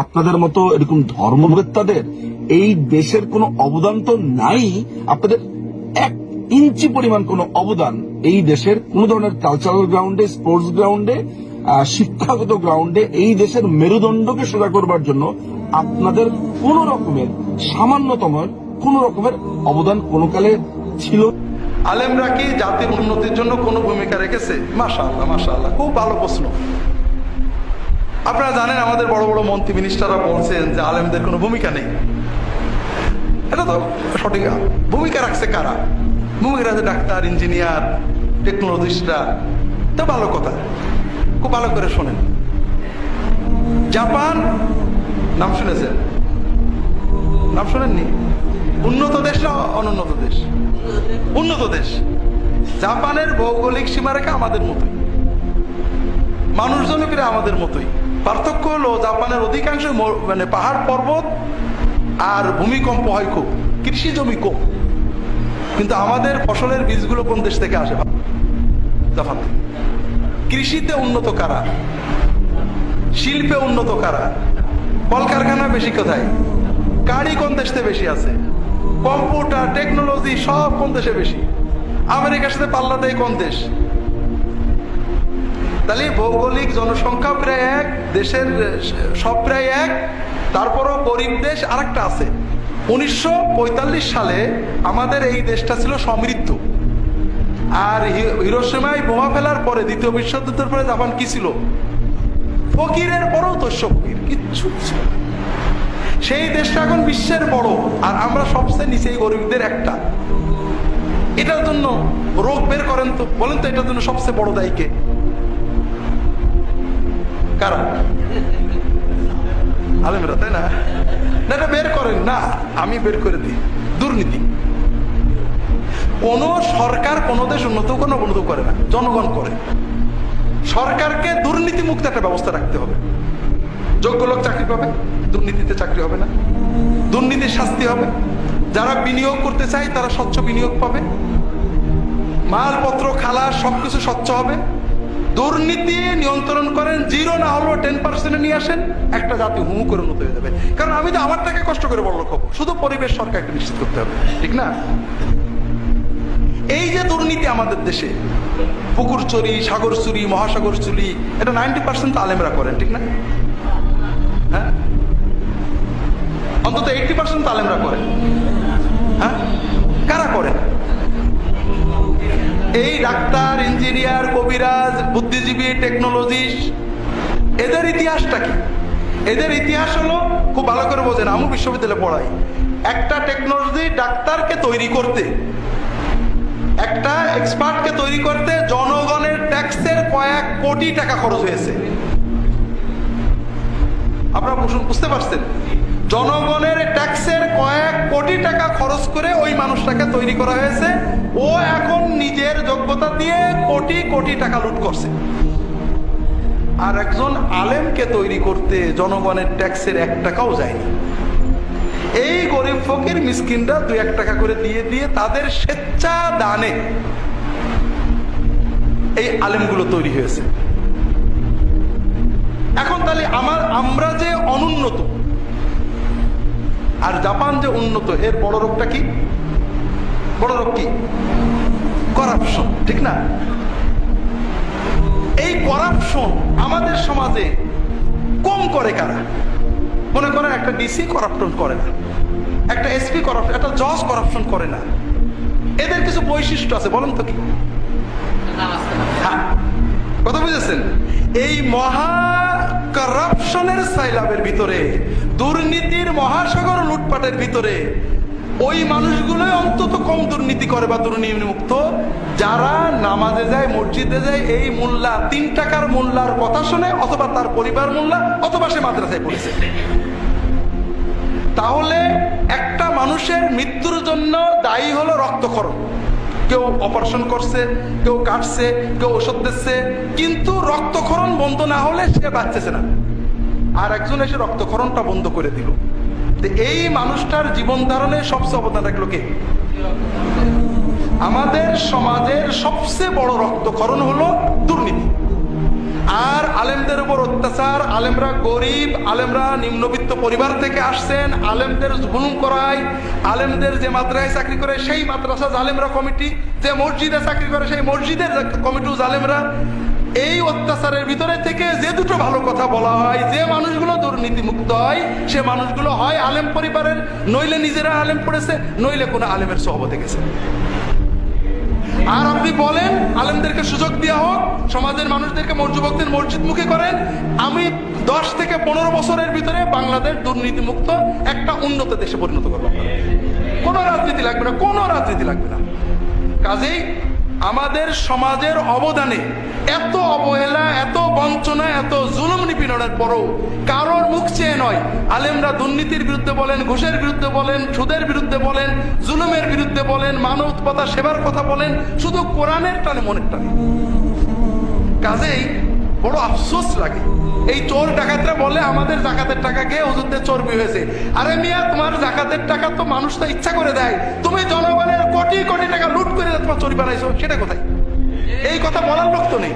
আপনাদের মতো এরকম ধর্মবেত্তাদের এই দেশের কোনো অবদান তো নাই, আপনাদের এক ইঞ্চি পরিমাণ কোনো অবদান এই দেশের কোন ধরনের কালচারাল গ্রাউন্ডে স্পোর্টস গ্রাউন্ডে শিক্ষাগত গ্রাউন্ডে এই দেশের মেরুদণ্ডকে সোজা করবার জন্য আপনাদের কোন রকমের সামান্যতম কোন রকমের অবদান কোনো কালে ছিল। আলেমরা কি জাতির উন্নতির জন্য কোনো ভূমিকা রেখেছে? মাশাআল্লাহ মাশাআল্লাহ, খুব ভালো প্রশ্ন। আপনারা জানেন আমাদের বড় বড় মন্ত্রী মিনিস্টাররা বলছেন যে আলেমদের কোনো ভূমিকা নেই। এটা তো সঠিক ভূমিকা রাখছে কারা? ভূমিকা রাখছে ডাক্তার ইঞ্জিনিয়ার টেকনোলজিস্টরা তো ভালো কথা। খুব ভালো করে শোনেন। জাপান, নাম শুনেছেন? নাম শোনেননি? উন্নত দেশ না অনুন্নত দেশ? উন্নত দেশ। জাপানের ভৌগোলিক সীমারেখা আমাদের মতোই। মানুষজনও প্রায় আমাদের মতোই। পার্থক্য হলো জাপানের অধিকাংশ মানে পাহাড় পর্বত আর ভূমিকম্প হয় খুব। কৃষি জমি কম। কিন্তু আমাদের ফসলের বীজগুলো কোন দেশ থেকে আসে? জাপান। কৃষিতে উন্নত কারা? শিল্পে উন্নত কারা? কলকারখানা বেশি কোথায়? গাড়ি কোন দেশে বেশি আছে? কম্পিউটার, টেকনোলজি সব কোন দেশে বেশি? আমেরিকার সাথে পাল্লা দেয় কোন দেশ? তাহলে ভৌগোলিক জনসংখ্যা প্রায় এক, দেশের সব প্রায় এক, তারপরও গরিব দেশ আরেকটা আছে। উনিশশো পঁয়তাল্লিশ সালে আমাদের এই দেশটা ছিল সমৃদ্ধ। আর হিরোসীমায় বোমা ফেলার পরে, দ্বিতীয় বিশ্বযুদ্ধের পরে জাপান কি ছিল? ফকিরের পরেও তো ফকির, কিচ্ছু ছিল সেই দেশটা এখন বিশ্বের বড়, আর আমরা সবচেয়ে নিচে গরিবদের একটা। এটার জন্য রোগ বের করেন তো, বলেন তো এটার জন্য সবচেয়ে বড় দায়ী কারা? আলেমরা, তাই না? না এটা বের করেন। না, আমি বের করে দিই। দুর্নীতি। কোন সরকার, কোন দেশ উন্নত কোনো উন্নত করে না। জনগণ করে। সরকারকে দুর্নীতি মুক্ত একটা ব্যবস্থা রাখতে হবে। যোগ্য লোক চাকরি পাবে, দুর্নীতিতে চাকরি হবে না। দুর্নীতির শাস্তি হবে। যারা বিনিয়োগ করতে চায়, তারা স্বচ্ছ বিনিয়োগ পাবে। মালপত্র খালাস সবকিছু স্বচ্ছ হবে। দুর্নীতি নিয়ন্ত্রণ করেন জিরো না হলেও টেন পার্সেন্টে নিয়ে আসেন, একটা জাতি হুমু করে উন্নত হয়ে যাবে। কারণ আমি তো আমার টাকা কষ্ট করে বড় লোক হব, শুধু পরিবেশ সরকারকে নিশ্চিত করতে হবে, ঠিক না? এই যে দুর্নীতি আমাদের দেশে, পুকুর চুরি, সাগর চুরি, মহাসাগর চুরি, এটা নাইনটি পার্সেন্ট আলেমরা করেন, ঠিক না? হ্যাঁ? অন্তত এইটি পার্সেন্ট আলেমরা করেন হ্যাঁ? কারা করেন? এই ডাক্তার ইঞ্জিনিয়ার কবিরাজ বুদ্ধিজীবী টেকনোলজিস্ট এদের ইতিহাসটা কি? এদের ইতিহাস হলো, খুব ভালো করে বোঝেন আমি বিশ্ববিদ্যালয়ে পড়াই। একটা টেকনোলজি ডাক্তারকে তৈরি করতে, একটা এক্সপার্টকে তৈরি করতে জনগণের ট্যাক্সের কয়েক কোটি টাকা খরচ হয়েছে। আপনারা বুঝতে পারছেন? জনগণের কোটি টাকা খরচ করে ওই মানুষটাকে তৈরি করা হয়েছে। ও এখন নিজের যোগ্যতা দিয়ে কোটি কোটি টাকা লুট করছে। আর একজন আলেমকে তৈরি করতে জনগণের ট্যাক্সের এক টাকাও যায়নি। এই গরিব ফকির মিসকিনরা দুই এক টাকা করে দিয়ে দিয়ে তাদের স্বেচ্ছা দানে এই আলেমগুলো তৈরি হয়েছে। এখন তাহলে আমার আমরা যে অনুন্নত আর জাপান যে উন্নত, এর বড় রোগটা কি? বড় রোগ কি? করাপশন ঠিক না? এই করাপশন আমাদের সমাজে কম করে কারা? মনে করেন একটা ডিসি করাপশন করে না, একটা এসপি করাপশন একটা জজ করাপশন করে না। এদের কিছু বৈশিষ্ট্য আছে, বলেন তো কি? হ্যাঁ। কথা বুঝেছেন? এই মহা করাপশনের সাইলাবের ভিতরে, দুর্নীতির মহাসাগর লুটপাটের ভিতরে, ওই মানুষগুলোই অন্তত কম দুর্নীতি করে বা দুর্নীতি মুক্ত যারা নামাজে যায়, মসজিদে যায়, এই মোল্লা, তিন টাকার মোল্লার কথা শুনে অথবা তার পরিবার মোল্লা, অথবা সে মাদ্রাসায় পড়েছে। তাহলে একটা মানুষের মৃত্যুর জন্য দায়ী হলো রক্তক্ষরণ। কেউ অপারেশন করছে, কেউ কাটছে, কেউ ওষুধ দিচ্ছে, কিন্তু রক্তক্ষরণ বন্ধ না হলে সে বাঁচতেছে না। আর একজন এসে রক্তক্ষরণটা বন্ধ করে দিল। এই মানুষটার জীবন ধারণে সবচেয়ে অবদান রাখল কে? আমাদের সমাজের সবচেয়ে বড় রক্তক্ষরণ হলো দুর্নীতি। আর আলেমদের উপর অত্যাচার, আলেমরা গরিব, আলেমরা নিম্নবিত্ত পরিবার থেকে আসছেন, আলেমদের জুলুম করায়, আলেমদের যে মাদ্রাসায় চাকরি করে সেই মাদ্রাসা জালেমরা কমিটি, যে মসজিদে চাকরি করে সেই মসজিদের কমিটি জালেমরা। এই অত্যাচারের ভিতরে থেকে যে দুটো ভালো কথা বলা হয়, যে মানুষগুলো দুর্নীতি মুক্ত হয়, সে মানুষগুলো হয় আলেম পরিবারের, নইলে নিজেরা আলেম পড়েছে, নইলে কোনো আলেমের সহবতে গেছে। আর আপনি বলেন, আলেমদেরকে সুযোগ দেওয়া হোক, সমাজের মানুষদেরকে মর্যুবকদের মসজিদ মুখে করেন। আমি দশ থেকে পনেরো বছরের ভিতরে বাংলাদেশ দুর্নীতিমুক্ত একটা উন্নত দেশে পরিণত করব। কোনো রাজনীতি লাগবে না, কোনো রাজনীতি লাগবে না। কাজেই আমাদের সমাজের অবদানে এত অবহেলা, এত বঞ্চনা, এত জুলুম নিপীড়নের পরও কারোর মুখ চেয়ে নয়। আলেমরা দুর্নীতির বিরুদ্ধে বলেন, ঘুষের বিরুদ্ধে বলেন, সুদের বিরুদ্ধে বলেন, জুলুমের বিরুদ্ধে বলেন মানবতা সেবার কথা বলেন, শুধু কোরআনের টানে মনের টানে। কাজেই বড় আফসোস লাগে। এই চোর ডাকাতরা বলে আমাদের জাকাতের টাকা খেয়ে ওজনদের চর্বি হয়েছে। আরে মিয়া, তোমার জাকাতের টাকা তো মানুষ তো ইচ্ছা করে দেয়। তুমি জনগণের কোটি কোটি টাকা লুট করে তোমার চর্বি বানাইছো, সেটা কোথায়? এই কথা বলার লোক তো নেই।